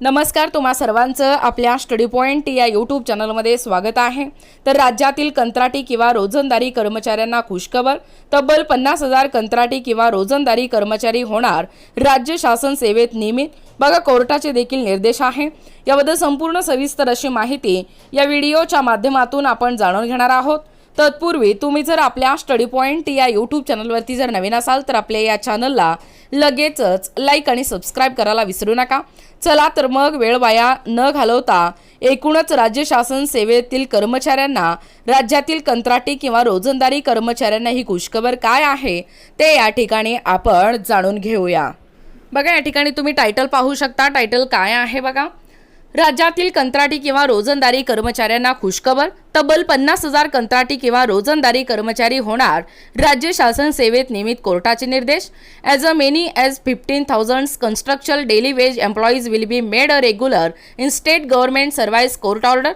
नमस्कार तुम्हा सर्वांचं आपल्या स्टडी पॉईंट या यूट्यूब चॅनलमध्ये स्वागत आहे. तर राज्यातील कंत्राटी किंवा रोजंदारी कर्मचाऱ्यांना खुशखबर तब्बल पन्नास हजार कंत्राटी किंवा रोजंदारी कर्मचारी होणार राज्य शासन सेवेत नियमित. बघा कोर्टाचे देखील निर्देश आहे. याबद्दल संपूर्ण सविस्तर अशी माहिती या व्हिडिओच्या माध्यमातून आपण जाणून घेणार आहोत. तत्पूर्वी तुम्ही जर आपल्या स्टडी पॉईंट या यूट्यूब चॅनलवरती जर नवीन असाल तर आपल्या या चॅनलला लगेचच लाईक आणि सबस्क्राईब करायला विसरू नका. चला तर मग वेळ वाया न घालवता एकूणच राज्य शासन सेवेतील कर्मचाऱ्यांना राज्यातील कंत्राटी किंवा रोजंदारी कर्मचाऱ्यांना ही खुशखबर काय आहे ते या ठिकाणी आपण जाणून घेऊया. बघा या ठिकाणी तुम्ही टायटल पाहू शकता. टायटल काय आहे बघा? राज्यातील कंत्राटी किंवा रोजंदारी कर्मचाऱ्यांना खुशखबर तब्बल पन्नास हजार कंत्राटी किंवा रोजंदारी कर्मचारी होणार राज्य शासन सेवेत नियमित कोर्टाचे निर्देश. As a many as fifteen thousand construction daily wage employees will be made a regular in state government service court order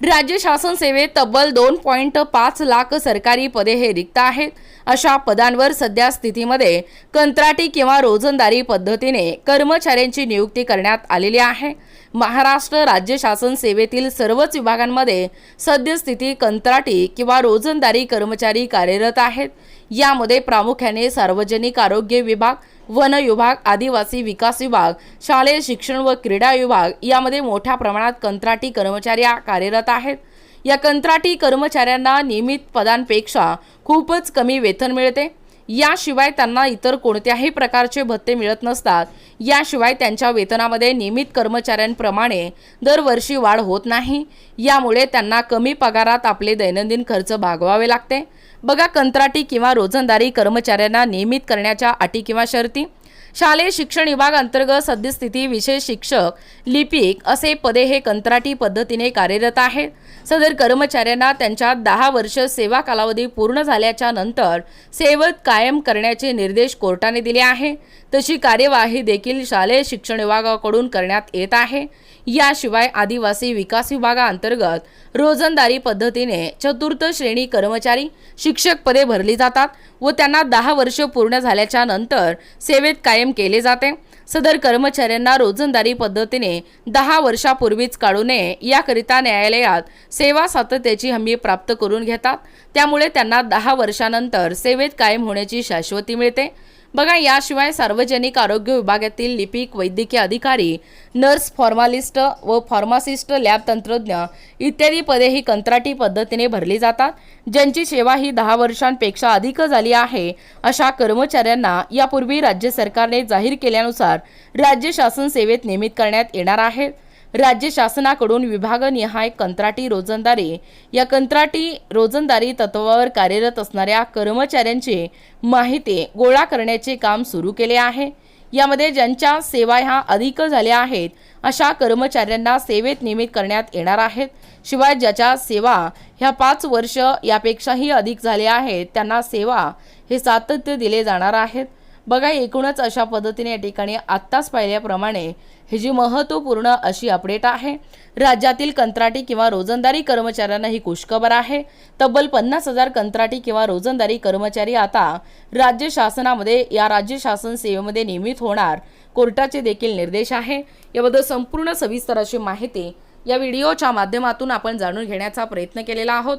राज्य शासन सेवेत तब्बल दोन पॉईंट पाच लाख सरकारी पदे हे रिक्त आहेत. अशा पदांवर सध्या स्थितीमध्ये कंत्राटी किंवा रोजंदारी पद्धतीने कर्मचाऱ्यांची नियुक्ती करण्यात आलेली आहे. महाराष्ट्र राज्य शासन सेवेतील सर्वच विभागांमध्ये सद्यस्थिती कंत्राटी किंवा रोजंदारी कर्मचारी कार्यरत आहेत. यामध्ये प्रामुख्याने सार्वजनिक आरोग्य विभाग वन विभाग आदिवासी विकास विभाग शालेय शिक्षण व क्रीडा विभाग यामध्ये मोठ्या प्रमाणात कंत्राटी कर्मचारी कार्यरत आहेत. या कंत्राटी कर्मचाऱ्यांना नियमित पदांपेक्षा खूपच कमी वेतन मिळते. याशिवाय त्यांना इतर कोणत्याही प्रकारचे भत्ते मिळत नसतात. याशिवाय त्यांच्या वेतनामध्ये नियमित कर्मचाऱ्यांप्रमाणे दरवर्षी वाढ होत नाही. यामुळे त्यांना कमी पगारात आपले दैनंदिन खर्च भागवावे लागते. बघा कंत्राटी किंवा रोजंदारी कर्मचाऱ्यांना नियमित करण्याच्या अटी किंवा शर्ती. शालेय शिक्षण विभाग अंतर्गत सद्यस्थिती विशेष शिक्षक लिपिक असे पदे हे कंत्राटी पद्धतीने कार्यरत आहेत. सदर कर्मचाऱ्यांना त्यांच्या दहा वर्ष सेवा कालावधी पूर्ण झाल्याच्यानंतर सेवेत कायम करण्याचे निर्देश कोर्टाने दिले आहे. तशी कार्यवाही देखील शालेय शिक्षण विभागाकडून करण्यात येत आहे. याशिवाय आदिवासी विकास विभागाअंतर्गत रोजंदारी पद्धतीने चतुर्थ श्रेणी कर्मचारी शिक्षक पदे भरली जातात व त्यांना दहा वर्ष पूर्ण झाल्याच्यानंतर सेवेत कायम केले जाते. सदर कर्मचाऱ्यांना रोजंदारी पद्धतीने दहा वर्षापूर्वीच काढू नये याकरिता न्यायालयात सेवा सातत्याची हमी प्राप्त करून घेतात. त्यामुळे त्यांना दहा वर्षानंतर सेवेत कायम होण्याची शाश्वती मिळते. बघा याशिवाय सार्वजनिक आरोग्य विभागातील लिपिक वैद्यकीय अधिकारी नर्स फॉर्मालिस्ट व फार्मासिस्ट लॅब तंत्रज्ञ इत्यादी पदे ही कंत्राटी पद्धतीने भरली जातात ज्यांची सेवा ही दहा वर्षांपेक्षा अधिक झाली आहे अशा कर्मचाऱ्यांना यापूर्वी राज्य सरकारने जाहीर केल्यानुसार राज्य शासन सेवेत नियमित करण्यात येणार आहेत राज्य शासनाकडून विभागनिहाय कंत्राटी रोजंदारी. या कंत्राटी रोजंदारी तत्वावर कार्यरत असणाऱ्या कर्मचाऱ्यांची माहिती गोळा करण्याचे काम सुरू केले आहे. यामध्ये ज्यांच्या सेवा ह्या अधिक झाल्या आहेत अशा कर्मचाऱ्यांना सेवेत नियमित करण्यात येणार आहेत. शिवाय ज्याच्या सेवा ह्या पाच वर्ष यापेक्षाही अधिक झाल्या आहेत त्यांना सेवा हे सातत्य दिले जाणार आहेत. बघा एकूणच अशा पद्धतीने या ठिकाणी आत्ताच पाहिल्याप्रमाणे ही जी महत्त्वपूर्ण अशी अपडेट आहे राज्यातील कंत्राटी किंवा रोजंदारी कर्मचाऱ्यांना ही खुशखबर आहे. तब्बल पन्नास हजार कंत्राटी किंवा रोजंदारी कर्मचारी आता राज्य शासनामध्ये या राज्य शासन सेवेमध्ये नियमित होणार कोर्टाचे देखील निर्देश आहे. याबद्दल संपूर्ण सविस्तर अशी माहिती या व्हिडिओच्या माध्यमातून आपण जाणून घेण्याचा प्रयत्न केलेला आहोत.